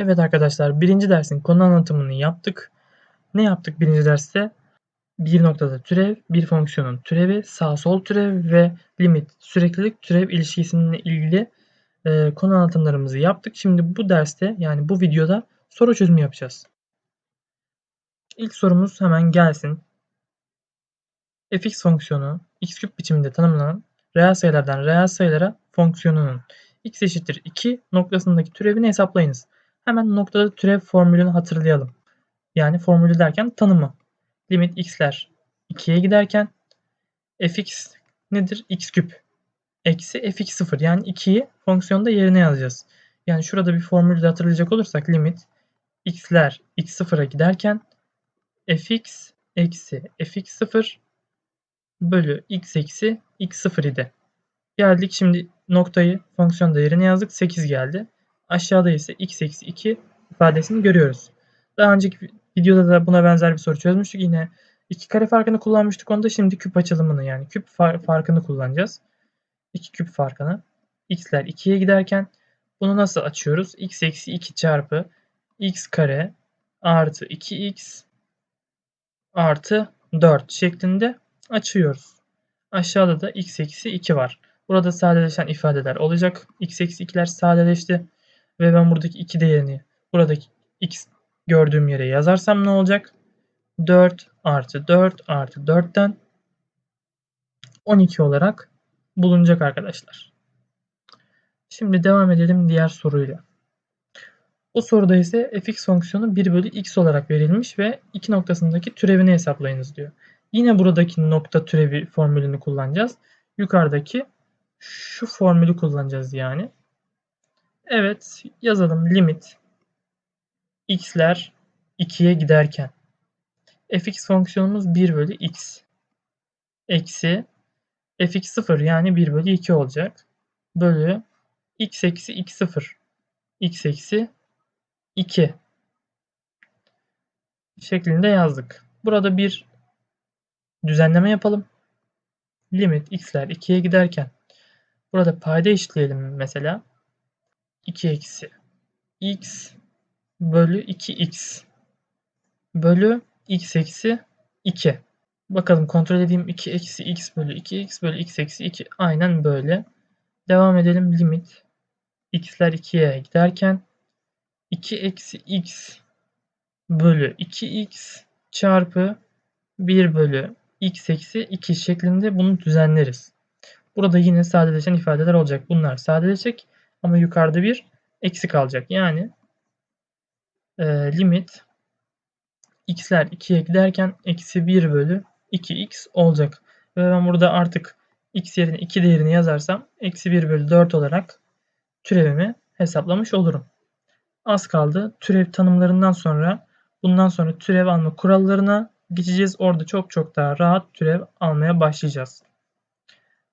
Evet arkadaşlar birinci dersin konu anlatımını yaptık. Ne yaptık birinci derste? Bir noktada türev, bir fonksiyonun türevi, sağ sol türev ve limit süreklilik türev ilişkisiyle ilgili e, konu anlatımlarımızı yaptık. Şimdi bu derste yani bu videoda soru çözümü yapacağız. İlk sorumuz hemen gelsin. fx fonksiyonu x küp biçiminde tanımlanan reel sayılardan reel sayılara fonksiyonunun x eşittir 2 noktasındaki türevini hesaplayınız. Hemen noktada türev formülünü hatırlayalım. Yani formülü derken tanımı. Limit x'ler 2'ye giderken fx nedir? x küp eksi fx 0 yani 2'yi fonksiyonda yerine yazacağız. Yani şurada bir formülü de hatırlayacak olursak limit x'ler x 0'a giderken fx eksi fx 0 bölü x eksi x 0 idi. Geldik şimdi noktayı fonksiyonda yerine yazdık. 8 geldi. Aşağıda ise x eksi 2 ifadesini görüyoruz. Daha önceki videoda da buna benzer bir soru çözmüştük. Yine iki kare farkını kullanmıştık. Onda şimdi küp açılımını yani küp farkını kullanacağız. 2 küp farkını. x'ler 2'ye giderken bunu nasıl açıyoruz? x eksi 2 çarpı x kare artı 2x artı 4 şeklinde açıyoruz. Aşağıda da x eksi 2 var. Burada sadeleşen ifadeler olacak. x eksi 2'ler sadeleşti. Ve ben buradaki 2 değerini buradaki x gördüğüm yere yazarsam ne olacak? 4 artı 4 artı 4'ten 12 olarak bulunacak arkadaşlar. Şimdi devam edelim diğer soruyla. Bu soruda ise fx fonksiyonu 1 bölü x olarak verilmiş ve iki noktasındaki türevini hesaplayınız diyor. Yine buradaki nokta türevi formülünü kullanacağız. Yukarıdaki şu formülü kullanacağız yani. Evet yazalım limit x'ler 2'ye giderken fx fonksiyonumuz 1 bölü x eksi fx 0 yani 1 bölü 2 olacak. Bölü x eksi x 0 x eksi 2 şeklinde yazdık. Burada bir düzenleme yapalım. Limit x'ler 2'ye giderken burada payda eşitleyelim mesela. 2 eksi x bölü 2x bölü x eksi 2. Bakalım kontrol edeyim. 2 eksi x bölü 2x bölü x eksi 2. Aynen böyle. Devam edelim. Limit x'ler 2'ye giderken 2 eksi x bölü 2x çarpı 1 bölü x eksi 2 şeklinde bunu düzenleriz. Burada yine sadeleşen ifadeler olacak. Bunlar sadeleşecek ama yukarıda bir eksi kalacak. Yani e, limit x'ler 2'ye giderken eksi 1 bölü 2x olacak. Ve ben burada artık x yerine 2 değerini yazarsam eksi 1 bölü 4 olarak türevimi hesaplamış olurum. Az kaldı. Türev tanımlarından sonra bundan sonra türev alma kurallarına geçeceğiz. Orada çok çok daha rahat türev almaya başlayacağız.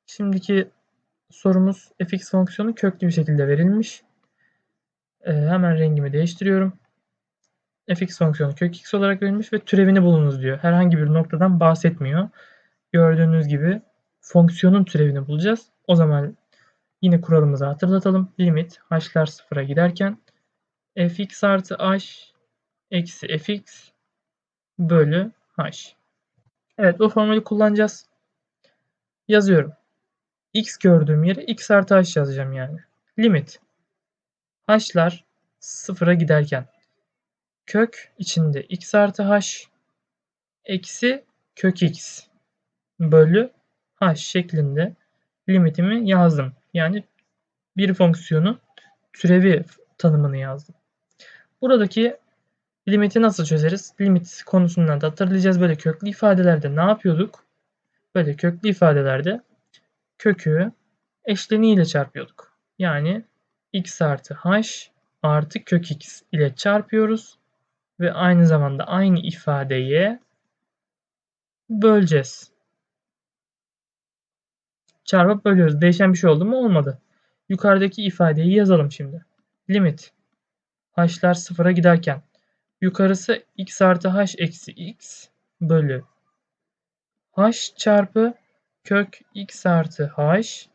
Şimdiki sorumuz fx fonksiyonu köklü bir şekilde verilmiş. Ee, hemen rengimi değiştiriyorum. fx fonksiyonu kök x olarak verilmiş ve türevini bulunuz diyor. Herhangi bir noktadan bahsetmiyor. Gördüğünüz gibi fonksiyonun türevini bulacağız. O zaman yine kuralımızı hatırlatalım. Limit h'lar sıfıra giderken fx artı h eksi fx bölü h. Evet bu formülü kullanacağız. Yazıyorum. X gördüğüm yere x artı h yazacağım yani. Limit h'lar sıfıra giderken kök içinde x artı h eksi kök x bölü h şeklinde limitimi yazdım. Yani bir fonksiyonun türevi tanımını yazdım. Buradaki limiti nasıl çözeriz? Limit konusundan da hatırlayacağız. Böyle köklü ifadelerde ne yapıyorduk? Böyle köklü ifadelerde kökü eşleniğiyle çarpıyorduk. Yani x artı h artı kök x ile çarpıyoruz ve aynı zamanda aynı ifadeye böleceğiz. Çarpıp bölüyoruz. Değişen bir şey oldu mu? Olmadı. Yukarıdaki ifadeyi yazalım şimdi. Limit h'lar sıfıra giderken yukarısı x artı h eksi x bölü h çarpı kök x artı h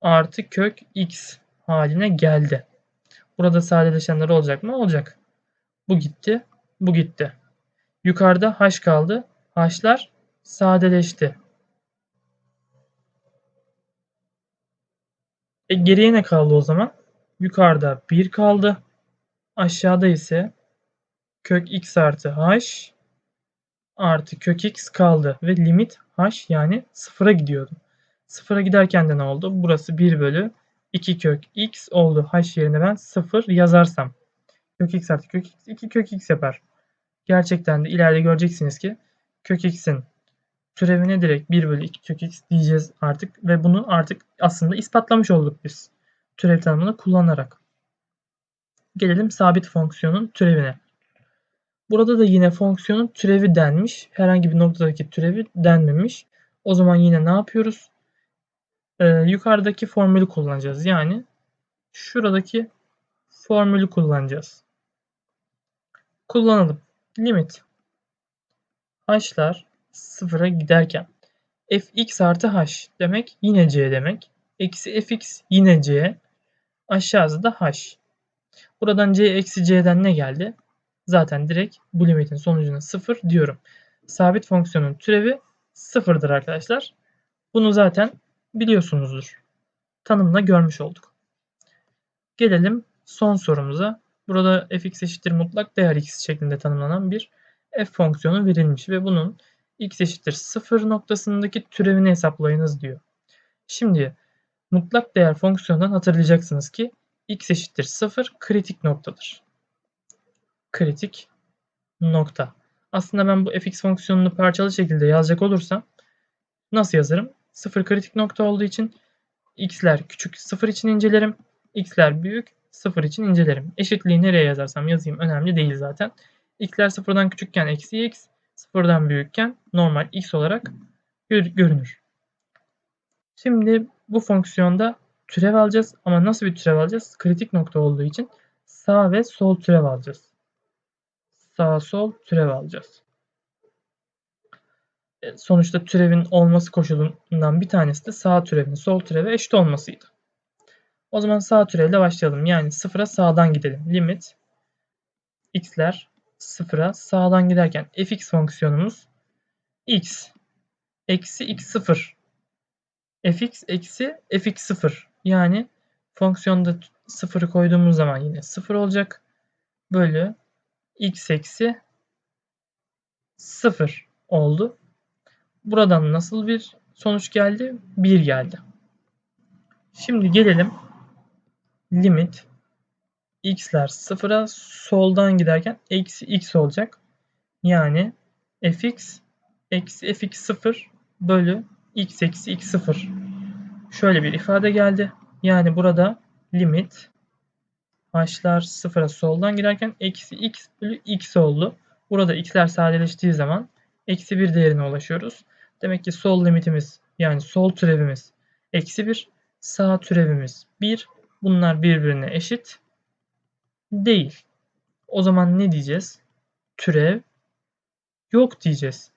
artı kök x haline geldi. Burada sadeleşenler olacak mı? Olacak. Bu gitti. Bu gitti. Yukarıda h kaldı. H'lar sadeleşti. E geriye ne kaldı o zaman? Yukarıda 1 kaldı. Aşağıda ise kök x artı h artı kök x kaldı. Ve limit h yani sıfıra gidiyordu. Sıfıra giderken de ne oldu? Burası 1 bölü 2 kök x oldu. h yerine ben 0 yazarsam. Kök x artı kök x 2 kök x yapar. Gerçekten de ileride göreceksiniz ki kök x'in türevine direkt 1 bölü 2 kök x diyeceğiz artık. Ve bunu artık aslında ispatlamış olduk biz. Türev tanımını kullanarak. Gelelim sabit fonksiyonun türevine. Burada da yine fonksiyonun türevi denmiş. Herhangi bir noktadaki türevi denmemiş. O zaman yine ne yapıyoruz? Ee, yukarıdaki formülü kullanacağız. Yani şuradaki formülü kullanacağız. Kullanalım. Limit h'lar sıfıra giderken fx artı h demek yine c demek. Eksi fx yine c. Aşağıda da h. Buradan c eksi c'den ne geldi? Zaten direkt bu limitin sonucuna 0 diyorum. Sabit fonksiyonun türevi 0'dır arkadaşlar. Bunu zaten biliyorsunuzdur. Tanımla görmüş olduk. Gelelim son sorumuza. Burada fx eşittir mutlak değer x şeklinde tanımlanan bir f fonksiyonu verilmiş ve bunun x eşittir 0 noktasındaki türevini hesaplayınız diyor. Şimdi mutlak değer fonksiyonundan hatırlayacaksınız ki x eşittir 0 kritik noktadır. Kritik nokta. Aslında ben bu fx fonksiyonunu parçalı şekilde yazacak olursam nasıl yazarım? 0 kritik nokta olduğu için x'ler küçük 0 için incelerim. x'ler büyük 0 için incelerim. Eşitliği nereye yazarsam yazayım önemli değil zaten. x'ler 0'dan küçükken eksi x, 0'dan büyükken normal x olarak görünür. Şimdi bu fonksiyonda türev alacağız ama nasıl bir türev alacağız? Kritik nokta olduğu için sağ ve sol türev alacağız. Sağ sol türev alacağız. E, sonuçta türevin olması koşulundan bir tanesi de sağ türevin sol türeve eşit olmasıydı. O zaman sağ türevle başlayalım. Yani sıfıra sağdan gidelim. Limit x'ler sıfıra sağdan giderken fx fonksiyonumuz x eksi x sıfır fx eksi fx sıfır yani fonksiyonda sıfırı koyduğumuz zaman yine sıfır olacak. Bölü x eksi sıfır oldu. Buradan nasıl bir sonuç geldi? 1 geldi. Şimdi gelelim limit x'ler sıfıra soldan giderken eksi x olacak. Yani fx eksi fx sıfır bölü x eksi x sıfır. Şöyle bir ifade geldi. Yani burada limit h'lar sıfıra soldan giderken eksi x bölü x oldu. Burada x'ler sadeleştiği zaman eksi bir değerine ulaşıyoruz. Demek ki sol limitimiz yani sol türevimiz eksi 1, sağ türevimiz 1. Bunlar birbirine eşit değil. O zaman ne diyeceğiz? Türev yok diyeceğiz.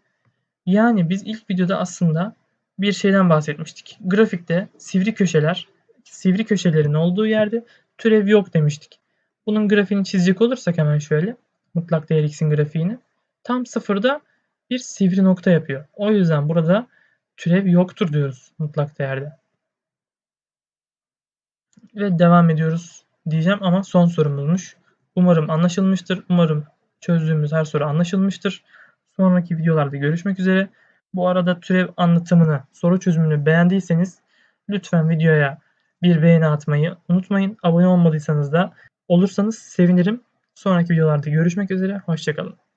Yani biz ilk videoda aslında bir şeyden bahsetmiştik. Grafikte sivri köşeler, sivri köşelerin olduğu yerde türev yok demiştik. Bunun grafiğini çizecek olursak hemen şöyle. Mutlak değer x'in grafiğini. Tam sıfırda bir sivri nokta yapıyor. O yüzden burada türev yoktur diyoruz mutlak değerde. Ve devam ediyoruz diyeceğim ama son sorumuzmuş. Umarım anlaşılmıştır. Umarım çözdüğümüz her soru anlaşılmıştır. Sonraki videolarda görüşmek üzere. Bu arada türev anlatımını, soru çözümünü beğendiyseniz lütfen videoya bir beğeni atmayı unutmayın. Abone olmadıysanız da olursanız sevinirim. Sonraki videolarda görüşmek üzere. Hoşçakalın.